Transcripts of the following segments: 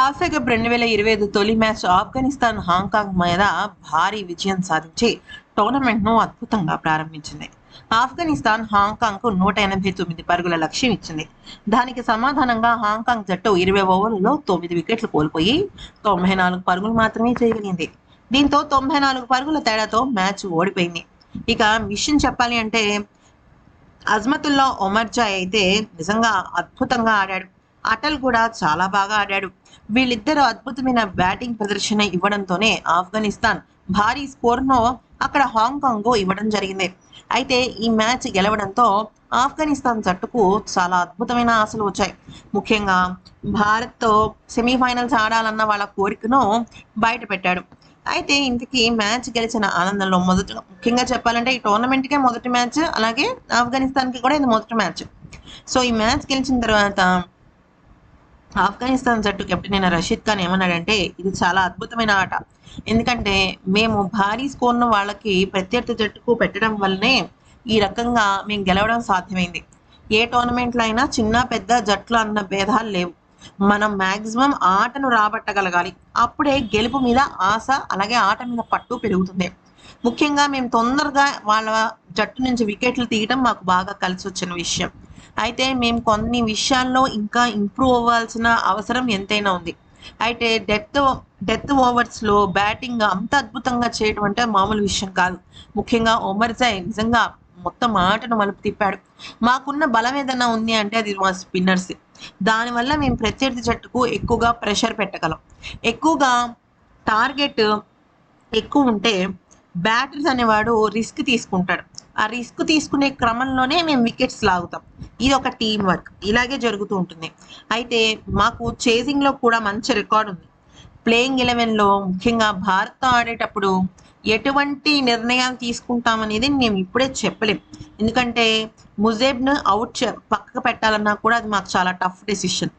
Asia cup రెండు వేల ఇరవై ఐదు తొలి మ్యాచ్ ఆఫ్ఘనిస్తాన్ హాంకాంగ్ మీద భారీ విజయం సాధించి టోర్నమెంట్ను అద్భుతంగా ప్రారంభించింది. ఆఫ్ఘనిస్తాన్ హాంకాంగ్కు నూట ఎనభై తొమ్మిది పరుగుల లక్ష్యం ఇచ్చింది. దానికి సమాధానంగా హాంకాంగ్ జట్టు ఇరవై ఓవర్లలో తొమ్మిది వికెట్లు కోల్పోయి తొంభై నాలుగు పరుగులు మాత్రమే చేయగలిగింది. దీంతో తొంభై నాలుగు పరుగుల తేడాతో మ్యాచ్ ఓడిపోయింది. ఇక విషయం చెప్పాలి అంటే అజ్మతుల్లా ఒమర్జాయ్ అయితే నిజంగా అద్భుతంగా ఆడాడు. అటల్ కూడా చాలా బాగా ఆడాడు. వీళ్ళిద్దరూ అద్భుతమైన బ్యాటింగ్ ప్రదర్శన ఇవ్వడంతోనే ఆఫ్ఘనిస్తాన్ భారీ స్కోర్ను అక్కడ హాంకాంగ్ ఇవ్వడం జరిగింది. అయితే ఈ మ్యాచ్ గెలవడంతో ఆఫ్ఘనిస్తాన్ జట్టుకు చాలా అద్భుతమైన ఆశలు వచ్చాయి. ముఖ్యంగా భారత్తో సెమీఫైనల్స్ ఆడాలన్న వాళ్ళ కోరికను బయట పెట్టాడు. అయితే ఇంతకీ మ్యాచ్ గెలిచిన ఆనందంలో మొదట ముఖ్యంగా చెప్పాలంటే ఈ టోర్నమెంట్కే మొదటి మ్యాచ్ అలాగే ఆఫ్ఘనిస్తాన్కి కూడా ఇది మొదటి మ్యాచ్. సో ఈ మ్యాచ్ గెలిచిన తర్వాత ఆఫ్ఘనిస్తాన్ జట్టు కెప్టెన్ అయిన రషీద్ ఖాన్ ఏమన్నాడంటే ఇది చాలా అద్భుతమైన ఆట. ఎందుకంటే మేము భారీ స్కోర్ను వాళ్ళకి ప్రత్యర్థి జట్టుకు పెట్టడం వల్లనే ఈ రకంగా మేము గెలవడం సాధ్యమైంది. ఏ టోర్నమెంట్లో అయినా చిన్న పెద్ద జట్లు అన్న భేదాలు లేవు. మనం మ్యాక్సిమం ఆటను రాబట్టగలగాలి. అప్పుడే గెలుపు మీద ఆశ అలాగే ఆట మీద పట్టు పెరుగుతుంది. ముఖ్యంగా మేము తొందరగా వాళ్ళ జట్టు నుంచి వికెట్లు తీయడం మాకు బాగా కలిసి వచ్చిన విషయం. అయితే మేము కొన్ని విషయాల్లో ఇంకా ఇంప్రూవ్ అవ్వాల్సిన అవసరం ఎంతైనా ఉంది. అయితే డెత్ డెత్ ఓవర్స్లో బ్యాటింగ్ అంత అద్భుతంగా చేయడం అంటే మామూలు విషయం కాదు. ముఖ్యంగా ఒమర్జాయ్ నిజంగా మొత్తం ఆటను మలుపు తిప్పాడు. మాకున్న బలం ఏదైనా ఉంది అంటే అది మా స్పిన్నర్స్ దానివల్ల మేము ప్రత్యర్థి జట్టుకు ఎక్కువగా ప్రెషర్ పెట్టగలం. ఎక్కువగా టార్గెట్ ఎక్కువ ఉంటే బ్యాటర్స్ అనేవాడు రిస్క్ తీసుకుంటాడు. ఆ రిస్క్ తీసుకునే క్రమంలోనే మేము వికెట్స్ లాగుతాం. ఇది ఒక టీం వర్క్ ఇలాగే జరుగుతూ ఉంటుంది. అయితే మాకు చేజింగ్లో కూడా మంచి రికార్డ్ ఉంది. ప్లేయింగ్ ఎలెవెన్లో ముఖ్యంగా భారత్తో ఆడేటప్పుడు ఎటువంటి నిర్ణయాలు తీసుకుంటామనేది మేము ఇప్పుడే చెప్పలేం. ఎందుకంటే ముజేబ్ను అవుట్ పక్కకు పెట్టాలన్నా కూడా అది మాకు చాలా టఫ్ డెసిషన్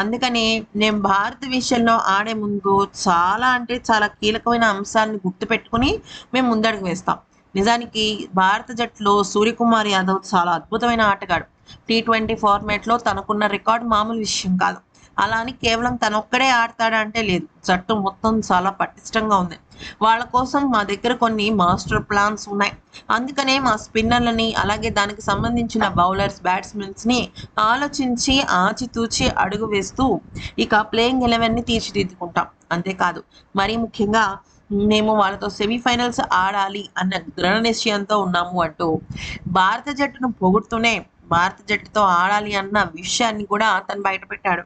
అందుకని నేను భారత విషయంలో ఆడే ముందు చాలా అంటే చాలా కీలకమైన అంశాలను గుర్తుపెట్టుకుని మేము ముందడుగు వేస్తాం. నిజానికి భారత జట్టులో సూర్యకుమార్ యాదవ్ చాలా అద్భుతమైన ఆటగాడు. టీ ట్వంటీ ఫార్మాట్లో తనకున్న రికార్డ్ మామూలు విషయం కాదు. అలా అని కేవలం తనొక్కడే ఒక్కడే ఆడతాడంటే లేదు. జట్టు మొత్తం చాలా పటిష్టంగా ఉంది. వాళ్ళ కోసం మా దగ్గర కొన్ని మాస్టర్ ప్లాన్స్ ఉన్నాయి. అందుకనే మా స్పిన్నర్లని అలాగే దానికి సంబంధించిన బౌలర్స్ బ్యాట్స్మెన్స్ని ఆలోచించి ఆచితూచి అడుగు వేస్తూ ఇక ప్లేయింగ్ ఎలెవెన్ని తీర్చిదిద్దుకుంటాం. అంతేకాదు మరీ ముఖ్యంగా మేము వాళ్ళతో సెమీఫైనల్స్ ఆడాలి అన్న దృఢ నిశ్చయంతో ఉన్నాము అంటూ భారత జట్టును పొగుడుతూనే భారత జట్టుతో ఆడాలి అన్న విషయాన్ని కూడా తను బయటపెట్టాడు.